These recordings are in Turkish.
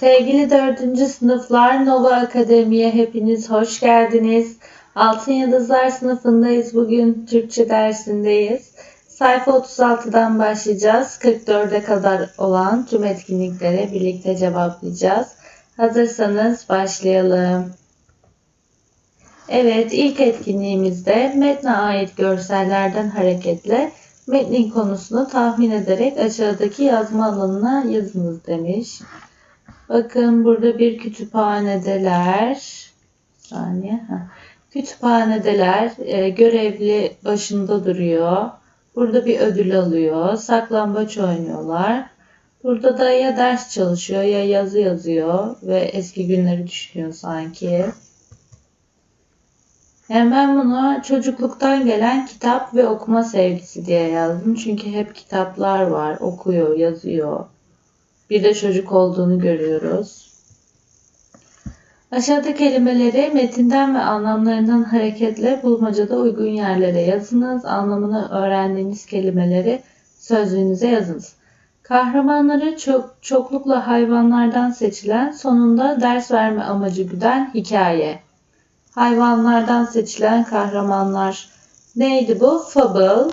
Sevgili dördüncü sınıflar Nova Akademi'ye hepiniz hoş geldiniz. Altın Yıldızlar sınıfındayız. Bugün Türkçe dersindeyiz. Sayfa 36'dan başlayacağız. 44'e kadar olan tüm etkinlikleri birlikte cevaplayacağız. Hazırsanız başlayalım. Evet, ilk etkinliğimizde metne ait görsellerden hareketle metnin konusunu tahmin ederek aşağıdaki yazma alanına yazınız demiş. Bakın burada bir kütüphanedeler. Saniye. Heh. Kütüphanedeler e, görevli başında duruyor. Burada bir ödül alıyor. Saklambaç oynuyorlar. Burada da ya ders çalışıyor ya yazı yazıyor ve eski günleri düşünüyor sanki. Yani ben bunu çocukluktan gelen kitap ve okuma sevgisi diye yazdım. Çünkü hep kitaplar var. Okuyor, yazıyor. Bir de çocuk olduğunu görüyoruz. Aşağıdaki kelimeleri metinden ve anlamlarından hareketle bulmacada uygun yerlere yazınız. Anlamını öğrendiğiniz kelimeleri sözlüğünüze yazınız. Kahramanları çok, çoklukla hayvanlardan seçilen, sonunda ders verme amacı güden hikaye. Hayvanlardan seçilen kahramanlar. Neydi bu? Fable.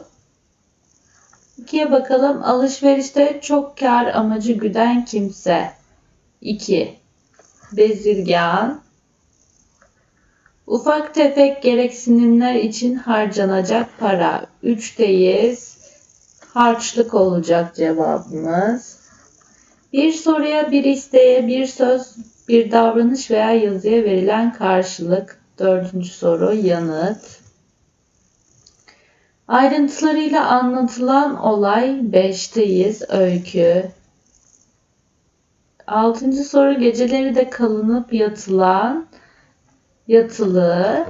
İkiye bakalım. Alışverişte çok kar amacı güden kimse. 2. Bezirgan. Ufak tefek gereksinimler için harcanacak para. 3'teyiz. Harçlık olacak cevabımız. Bir soruya, bir isteğe, bir söz, bir davranış veya yazıya verilen karşılık. Dördüncü soru yanıt. Ayrıntılarıyla anlatılan olay 5'teyiz öykü. Altıncı soru geceleri de kalınıp yatılan yatılı.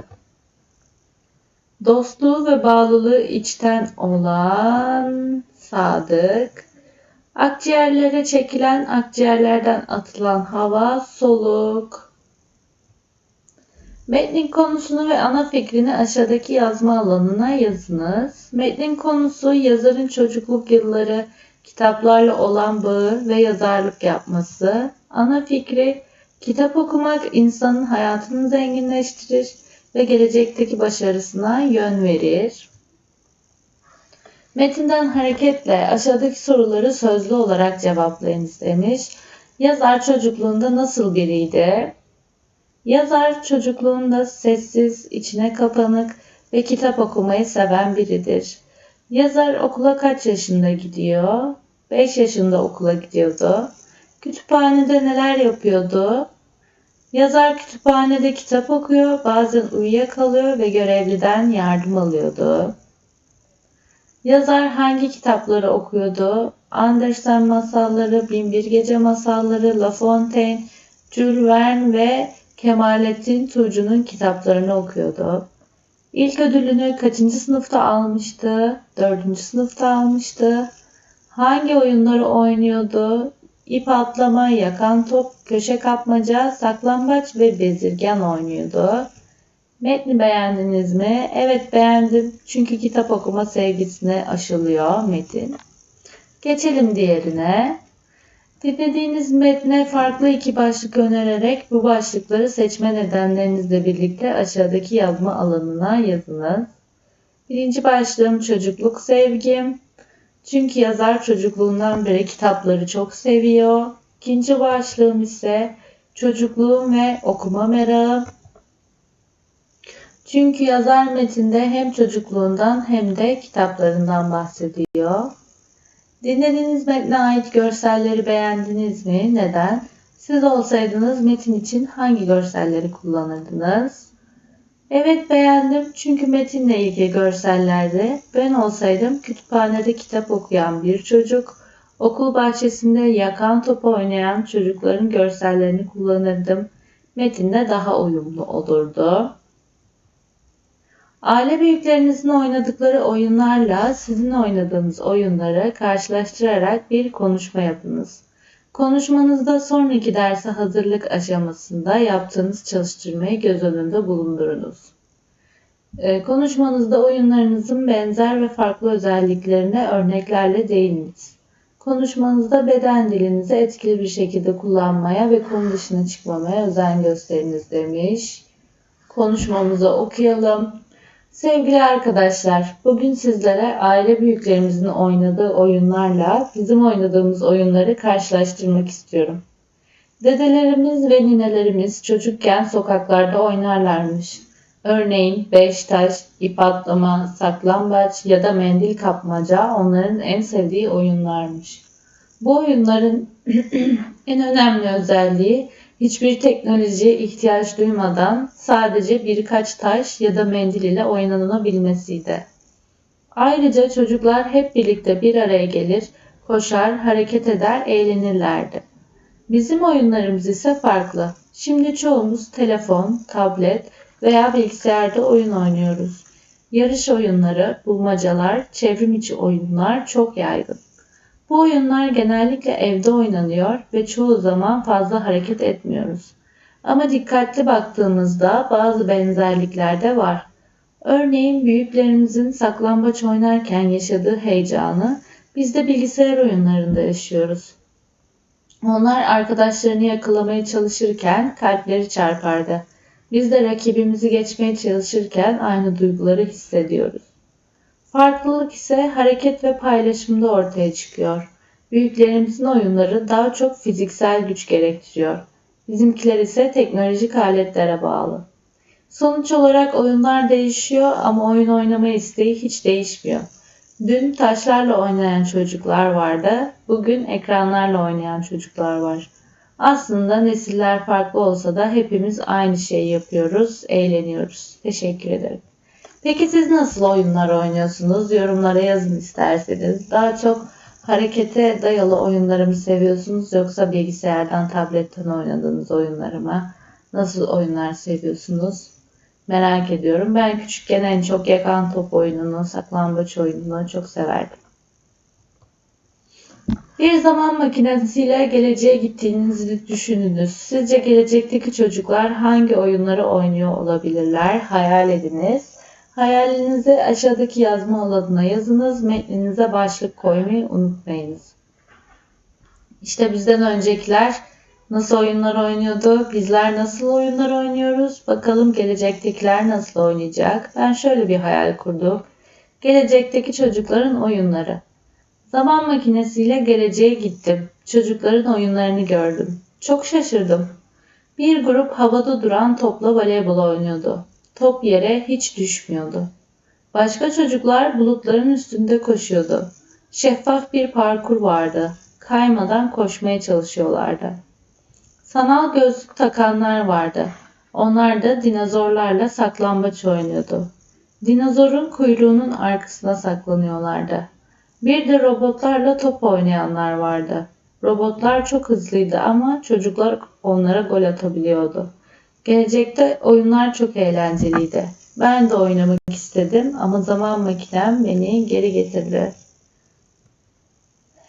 Dostluğu ve bağlılığı içten olan sadık. Akciğerlere çekilen akciğerlerden atılan hava soluk. Metnin konusunu ve ana fikrini aşağıdaki yazma alanına yazınız. Metnin konusu yazarın çocukluk yılları, kitaplarla olan bağı ve yazarlık yapması. Ana fikri kitap okumak insanın hayatını zenginleştirir ve gelecekteki başarısına yön verir. Metinden hareketle aşağıdaki soruları sözlü olarak cevaplayınız demiş. Yazar çocukluğunda nasıl biriydi? Yazar çocukluğunda sessiz, içine kapanık ve kitap okumayı seven biridir. Yazar okula kaç yaşında gidiyor? 5 yaşında okula gidiyordu. Kütüphanede neler yapıyordu? Yazar kütüphanede kitap okuyor, bazen uyuyakalıyor ve görevliden yardım alıyordu. Yazar hangi kitapları okuyordu? Andersen masalları, Binbir Gece masalları, La Fontaine, Jules Verne ve Kemalettin Tuğcu'nun kitaplarını okuyordu. İlk ödülünü kaçıncı sınıfta almıştı? Dördüncü sınıfta almıştı. Hangi oyunları oynuyordu? İp atlama, yakan top, köşe kapmaca, saklambaç ve bezirgen oynuyordu. Metni beğendiniz mi? Evet beğendim. Çünkü kitap okuma sevgisine aşılıyor metin. Geçelim diğerine. Dinlediğiniz metne farklı iki başlık önererek bu başlıkları seçme nedenlerinizle birlikte aşağıdaki yazma alanına yazınız. Birinci başlığım çocukluk sevgim. Çünkü yazar çocukluğundan beri kitapları çok seviyor. İkinci başlığım ise çocukluğum ve okuma merakı. Çünkü yazar metinde hem çocukluğundan hem de kitaplarından bahsediyor. Dinlediğiniz metne ait görselleri beğendiniz mi? Neden? Siz olsaydınız metin için hangi görselleri kullanırdınız? Evet beğendim çünkü metinle ilgili görsellerde ben olsaydım kütüphanede kitap okuyan bir çocuk, okul bahçesinde yakan top oynayan çocukların görsellerini kullanırdım. Metinle daha uyumlu olurdu. Aile büyüklerinizin oynadıkları oyunlarla sizin oynadığınız oyunları karşılaştırarak bir konuşma yapınız. Konuşmanızda sonraki derse hazırlık aşamasında yaptığınız çalıştırmayı göz önünde bulundurunuz. Ee, konuşmanızda oyunlarınızın benzer ve farklı özelliklerine örneklerle değininiz. Konuşmanızda beden dilinizi etkili bir şekilde kullanmaya ve konu dışına çıkmamaya özen gösteriniz demiş. Konuşmamızı okuyalım. Sevgili arkadaşlar, bugün sizlere aile büyüklerimizin oynadığı oyunlarla bizim oynadığımız oyunları karşılaştırmak istiyorum. Dedelerimiz ve ninelerimiz çocukken sokaklarda oynarlarmış. Örneğin beş taş, ip atlama, saklambaç ya da mendil kapmaca onların en sevdiği oyunlarmış. Bu oyunların en önemli özelliği hiçbir teknolojiye ihtiyaç duymadan sadece birkaç taş ya da mendil ile oynanabilmesiydi. Ayrıca çocuklar hep birlikte bir araya gelir, koşar, hareket eder, eğlenirlerdi. Bizim oyunlarımız ise farklı. Şimdi çoğumuz telefon, tablet veya bilgisayarda oyun oynuyoruz. Yarış oyunları, bulmacalar, çevrim içi oyunlar çok yaygın. Bu oyunlar genellikle evde oynanıyor ve çoğu zaman fazla hareket etmiyoruz. Ama dikkatli baktığımızda bazı benzerlikler de var. Örneğin büyüklerimizin saklambaç oynarken yaşadığı heyecanı biz de bilgisayar oyunlarında yaşıyoruz. Onlar arkadaşlarını yakalamaya çalışırken kalpleri çarpardı. Biz de rakibimizi geçmeye çalışırken aynı duyguları hissediyoruz. Farklılık ise hareket ve paylaşımda ortaya çıkıyor. Büyüklerimizin oyunları daha çok fiziksel güç gerektiriyor. Bizimkiler ise teknolojik aletlere bağlı. Sonuç olarak oyunlar değişiyor ama oyun oynama isteği hiç değişmiyor. Dün taşlarla oynayan çocuklar vardı, bugün ekranlarla oynayan çocuklar var. Aslında nesiller farklı olsa da hepimiz aynı şeyi yapıyoruz, eğleniyoruz. Teşekkür ederim. Peki siz nasıl oyunlar oynuyorsunuz? Yorumlara yazın isterseniz. Daha çok harekete dayalı oyunları mı seviyorsunuz yoksa bilgisayardan, tabletten oynadığınız oyunları mı? Nasıl oyunlar seviyorsunuz? Merak ediyorum. Ben küçükken en çok yakan top oyununu, saklambaç oyununu çok severdim. Bir zaman makinesiyle geleceğe gittiğinizi düşününüz. Sizce gelecekteki çocuklar hangi oyunları oynuyor olabilirler? Hayal ediniz. Hayalinizi aşağıdaki yazma alanına yazınız. Metninize başlık koymayı unutmayınız. İşte bizden öncekiler nasıl oyunlar oynuyordu? Bizler nasıl oyunlar oynuyoruz? Bakalım gelecektekiler nasıl oynayacak? Ben şöyle bir hayal kurdum. Gelecekteki çocukların oyunları. Zaman makinesiyle geleceğe gittim. Çocukların oyunlarını gördüm. Çok şaşırdım. Bir grup havada duran topla voleybol oynuyordu. Top yere hiç düşmüyordu. Başka çocuklar bulutların üstünde koşuyordu. Şeffaf bir parkur vardı. Kaymadan koşmaya çalışıyorlardı. Sanal gözlük takanlar vardı. Onlar da dinozorlarla saklambaç oynuyordu. Dinozorun kuyruğunun arkasına saklanıyorlardı. Bir de robotlarla top oynayanlar vardı. Robotlar çok hızlıydı ama çocuklar onlara gol atabiliyordu. Gelecekte oyunlar çok eğlenceliydi. Ben de oynamak istedim ama zaman makinem beni geri getirdi.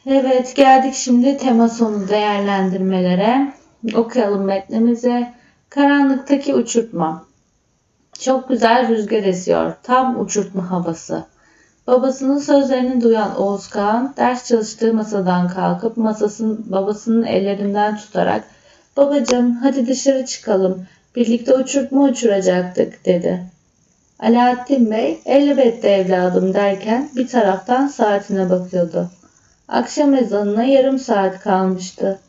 Evet geldik şimdi tema sonu değerlendirmelere. Okuyalım metnimizi. Karanlıktaki uçurtma. Çok güzel rüzgar esiyor. Tam uçurtma havası. Babasının sözlerini duyan Oğuz ders çalıştığı masadan kalkıp masasının babasının ellerinden tutarak ''Babacığım hadi dışarı çıkalım, birlikte uçurtma uçuracaktık'' dedi. Alaaddin Bey elbette evladım derken bir taraftan saatine bakıyordu. Akşam ezanına yarım saat kalmıştı.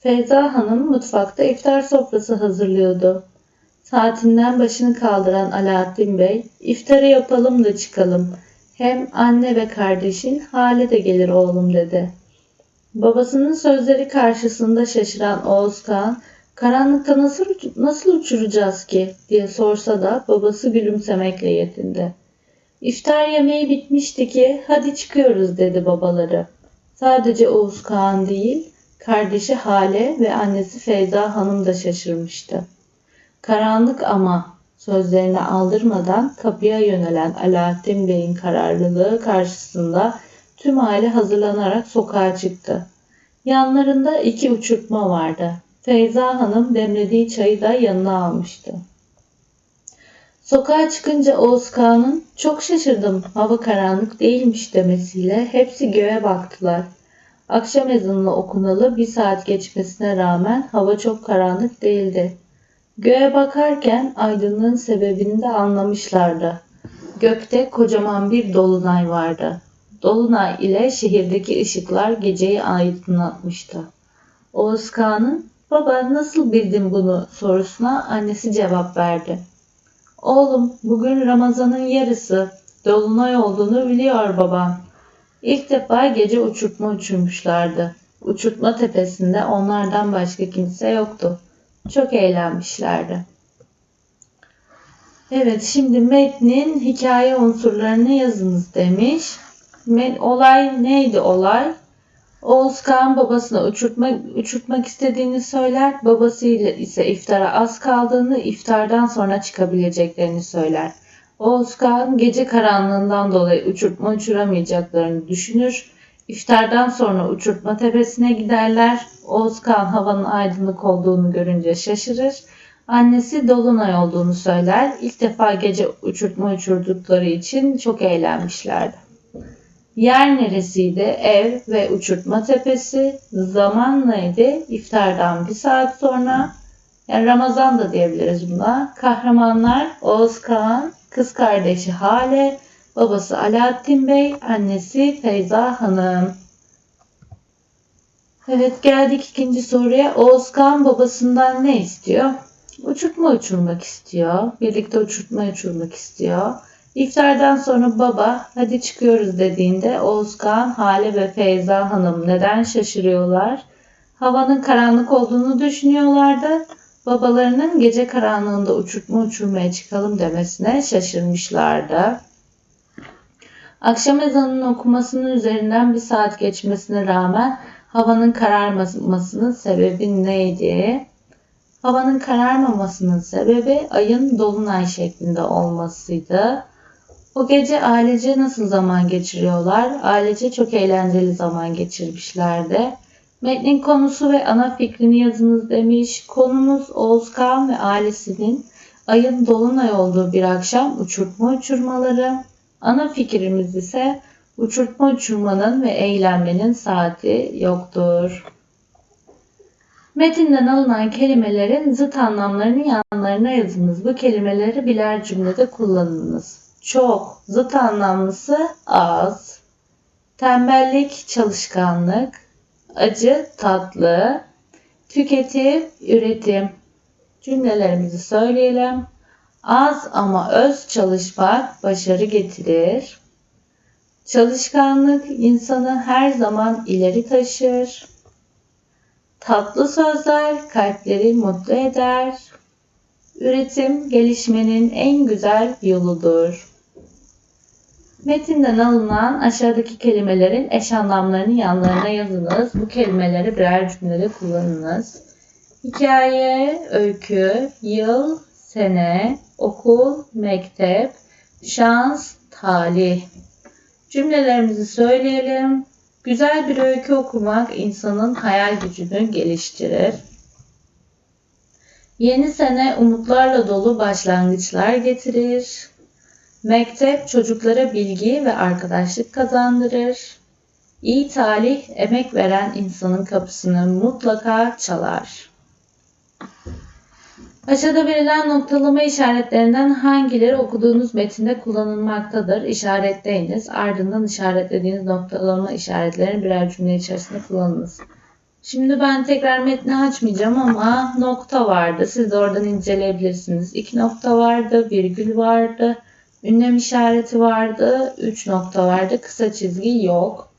Feyza Hanım mutfakta iftar sofrası hazırlıyordu. Saatinden başını kaldıran Alaaddin Bey, iftarı yapalım da çıkalım. Hem anne ve kardeşin hale de gelir oğlum dedi. Babasının sözleri karşısında şaşıran Oğuz Kağan, karanlıkta nasıl, nasıl uçuracağız ki diye sorsa da babası gülümsemekle yetindi. İftar yemeği bitmişti ki hadi çıkıyoruz dedi babaları. Sadece Oğuz Kağan değil, kardeşi Hale ve annesi Feyza Hanım da şaşırmıştı. Karanlık ama sözlerini aldırmadan kapıya yönelen Alaaddin Bey'in kararlılığı karşısında tüm aile hazırlanarak sokağa çıktı. Yanlarında iki uçurtma vardı. Feyza Hanım demlediği çayı da yanına almıştı. Sokağa çıkınca Oğuz çok şaşırdım hava karanlık değilmiş demesiyle hepsi göğe baktılar. Akşam ezanı okunalı bir saat geçmesine rağmen hava çok karanlık değildi. Göğe bakarken aydınlığın sebebini de anlamışlardı. Gökte kocaman bir dolunay vardı. Dolunay ile şehirdeki ışıklar geceyi aydınlatmıştı. Oğuz baba nasıl bildin bunu sorusuna annesi cevap verdi. Oğlum bugün Ramazan'ın yarısı. Dolunay olduğunu biliyor babam. İlk defa gece uçurtma uçurmuşlardı. Uçurtma tepesinde onlardan başka kimse yoktu. Çok eğlenmişlerdi. Evet şimdi metnin hikaye unsurlarını yazınız demiş. Olay neydi olay? Oğuz Kağan babasına uçurtma, uçurtmak istediğini söyler. Babasıyla ise iftara az kaldığını, iftardan sonra çıkabileceklerini söyler. Oğuz Kağan gece karanlığından dolayı uçurtma uçuramayacaklarını düşünür. İftardan sonra uçurtma tepesine giderler. Oğuz Kağan havanın aydınlık olduğunu görünce şaşırır. Annesi Dolunay olduğunu söyler. İlk defa gece uçurtma uçurdukları için çok eğlenmişlerdi. Yer neresiydi? Ev ve uçurtma tepesi. Zaman neydi? İftardan bir saat sonra. Yani Ramazan da diyebiliriz buna. Kahramanlar Oğuz Kağan, kız kardeşi Hale, babası Alaaddin Bey, annesi Feyza Hanım. Evet geldik ikinci soruya. Oğuz Kağan babasından ne istiyor? Uçurtma uçurmak istiyor. Birlikte uçurtma uçurmak istiyor. İftardan sonra baba hadi çıkıyoruz dediğinde Oğuzkan, Hale ve Feyza Hanım neden şaşırıyorlar? Havanın karanlık olduğunu düşünüyorlardı. Babalarının gece karanlığında uçurtma uçurmaya çıkalım demesine şaşırmışlardı. Akşam ezanının okumasının üzerinden bir saat geçmesine rağmen havanın kararmamasının sebebi neydi? Havanın kararmamasının sebebi ayın dolunay şeklinde olmasıydı. O gece ailece nasıl zaman geçiriyorlar? Ailece çok eğlenceli zaman geçirmişlerdi. Metnin konusu ve ana fikrini yazınız demiş. Konumuz Oğuz Kağan ve ailesinin ayın dolunay olduğu bir akşam uçurtma uçurmaları. Ana fikrimiz ise uçurtma uçurmanın ve eğlenmenin saati yoktur. Metinden alınan kelimelerin zıt anlamlarını yanlarına yazınız. Bu kelimeleri birer cümlede kullanınız. Çok, zıt anlamlısı az. Tembellik, çalışkanlık. Acı, tatlı. Tüketim, üretim. Cümlelerimizi söyleyelim. Az ama öz çalışmak başarı getirir. Çalışkanlık insanı her zaman ileri taşır. Tatlı sözler kalpleri mutlu eder. Üretim gelişmenin en güzel yoludur. Metinden alınan aşağıdaki kelimelerin eş anlamlarını yanlarına yazınız. Bu kelimeleri birer cümlede kullanınız. Hikaye, öykü, yıl, sene, okul, mektep, şans, talih. Cümlelerimizi söyleyelim. Güzel bir öykü okumak insanın hayal gücünü geliştirir. Yeni sene umutlarla dolu başlangıçlar getirir. Mektep çocuklara bilgi ve arkadaşlık kazandırır. İyi talih emek veren insanın kapısını mutlaka çalar. Aşağıda verilen noktalama işaretlerinden hangileri okuduğunuz metinde kullanılmaktadır? İşaretleyiniz. Ardından işaretlediğiniz noktalama işaretlerini birer cümle içerisinde kullanınız. Şimdi ben tekrar metni açmayacağım ama nokta vardı. Siz de oradan inceleyebilirsiniz. İki nokta vardı, virgül vardı, ünlem işareti vardı, üç nokta vardı, kısa çizgi yok.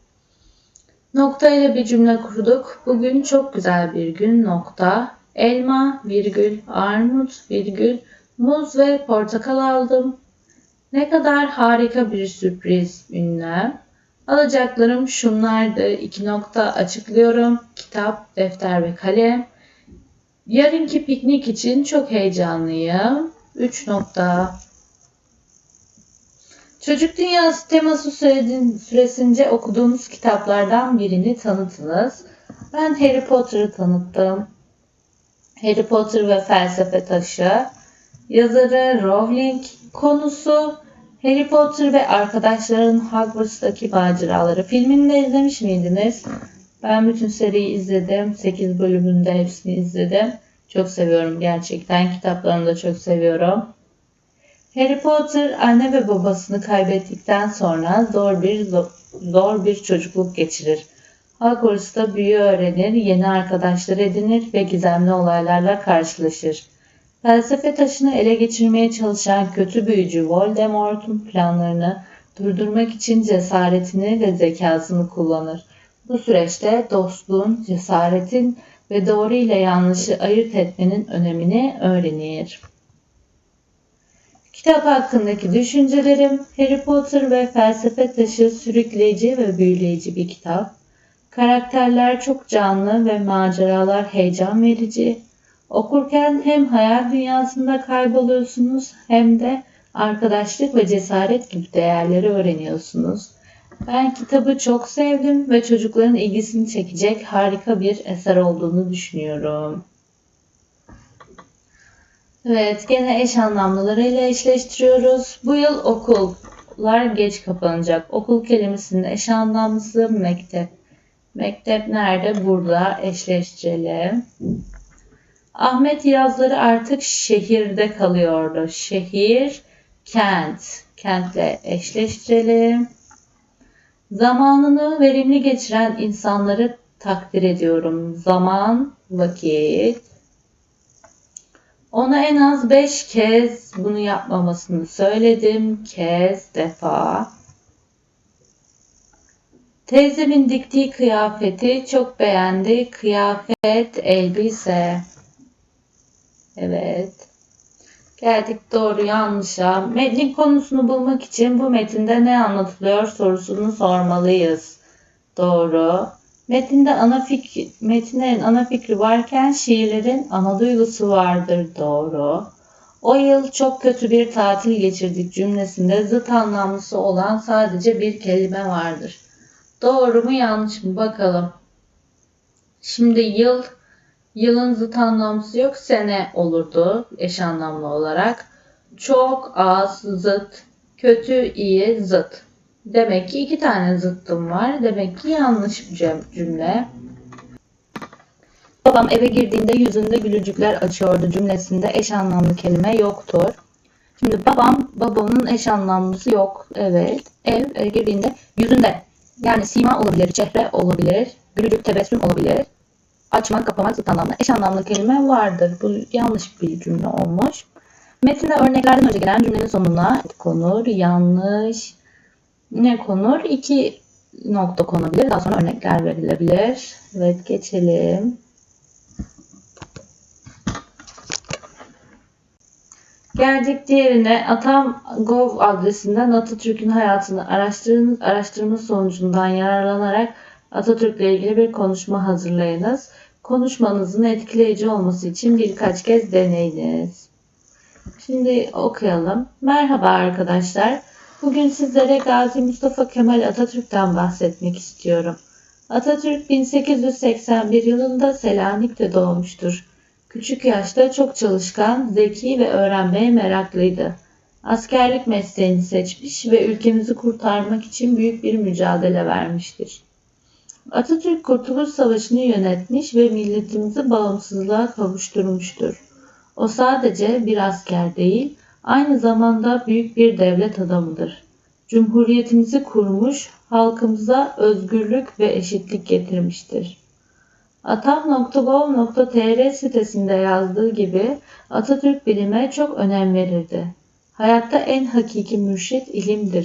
Nokta ile bir cümle kurduk. Bugün çok güzel bir gün nokta. Elma, virgül, armut, virgül, muz ve portakal aldım. Ne kadar harika bir sürpriz ünlem. Alacaklarım şunlardı. İki nokta açıklıyorum. Kitap, defter ve kalem. Yarınki piknik için çok heyecanlıyım. Üç nokta. Çocuk Dünyası teması süresince okuduğunuz kitaplardan birini tanıtınız. Ben Harry Potter'ı tanıttım. Harry Potter ve Felsefe Taşı. Yazarı Rowling. Konusu Harry Potter ve arkadaşların Hogwarts'taki maceraları. Filmini de izlemiş miydiniz? Ben bütün seriyi izledim. 8 bölümünde hepsini izledim. Çok seviyorum gerçekten. Kitaplarını da çok seviyorum. Harry Potter anne ve babasını kaybettikten sonra zor bir zor bir çocukluk geçirir. Hogwarts'ta büyü öğrenir, yeni arkadaşlar edinir ve gizemli olaylarla karşılaşır. Felsefe taşını ele geçirmeye çalışan kötü büyücü Voldemort'un planlarını durdurmak için cesaretini ve zekasını kullanır. Bu süreçte dostluğun, cesaretin ve doğru ile yanlışı ayırt etmenin önemini öğrenir. Kitap hakkındaki düşüncelerim Harry Potter ve felsefe taşı sürükleyici ve büyüleyici bir kitap. Karakterler çok canlı ve maceralar heyecan verici. Okurken hem hayal dünyasında kayboluyorsunuz hem de arkadaşlık ve cesaret gibi değerleri öğreniyorsunuz. Ben kitabı çok sevdim ve çocukların ilgisini çekecek harika bir eser olduğunu düşünüyorum. Evet, gene eş anlamlılarıyla eşleştiriyoruz. Bu yıl okullar geç kapanacak. Okul kelimesinin eş anlamlısı mektep. Mektep nerede? Burada eşleştirelim. Ahmet yazları artık şehirde kalıyordu. Şehir, kent. Kentle eşleştirelim. Zamanını verimli geçiren insanları takdir ediyorum. Zaman, vakit. Ona en az 5 kez bunu yapmamasını söyledim. Kez, defa. Teyzemin diktiği kıyafeti çok beğendi. Kıyafet, elbise. Evet. Geldik doğru yanlışa. Metnin konusunu bulmak için bu metinde ne anlatılıyor sorusunu sormalıyız. Doğru. Metinde ana fikri, metinlerin ana fikri varken şiirlerin ana duygusu vardır. Doğru. O yıl çok kötü bir tatil geçirdik cümlesinde zıt anlamlısı olan sadece bir kelime vardır. Doğru mu yanlış mı bakalım. Şimdi yıl yılın zıt anlamlısı yok sene olurdu eş anlamlı olarak. Çok az zıt, kötü iyi zıt. Demek ki iki tane zıttım var. Demek ki yanlış bir cümle. Babam eve girdiğinde yüzünde gülücükler açıyordu cümlesinde eş anlamlı kelime yoktur. Şimdi babam, babamın eş anlamlısı yok. Evet. Ev eve girdiğinde yüzünde yani sima olabilir, çehre olabilir, gülücük, tebessüm olabilir. Açmak, kapamak zıt anlamlı. Eş anlamlı kelime vardır. Bu yanlış bir cümle olmuş. Metinde örneklerden önce gelen cümlenin sonuna konur. Yanlış, ne konur? İki nokta konabilir. Daha sonra örnekler verilebilir. Evet geçelim. Geldik diğerine atam.gov adresinden Atatürk'ün hayatını araştırınız, araştırma sonucundan yararlanarak Atatürk'le ilgili bir konuşma hazırlayınız. Konuşmanızın etkileyici olması için birkaç kez deneyiniz. Şimdi okuyalım. Merhaba arkadaşlar. Bugün sizlere Gazi Mustafa Kemal Atatürk'ten bahsetmek istiyorum. Atatürk 1881 yılında Selanik'te doğmuştur. Küçük yaşta çok çalışkan, zeki ve öğrenmeye meraklıydı. Askerlik mesleğini seçmiş ve ülkemizi kurtarmak için büyük bir mücadele vermiştir. Atatürk Kurtuluş Savaşı'nı yönetmiş ve milletimizi bağımsızlığa kavuşturmuştur. O sadece bir asker değil, aynı zamanda büyük bir devlet adamıdır. Cumhuriyetimizi kurmuş, halkımıza özgürlük ve eşitlik getirmiştir. Atam.gov.tr sitesinde yazdığı gibi Atatürk bilime çok önem verirdi. Hayatta en hakiki mürşit ilimdir.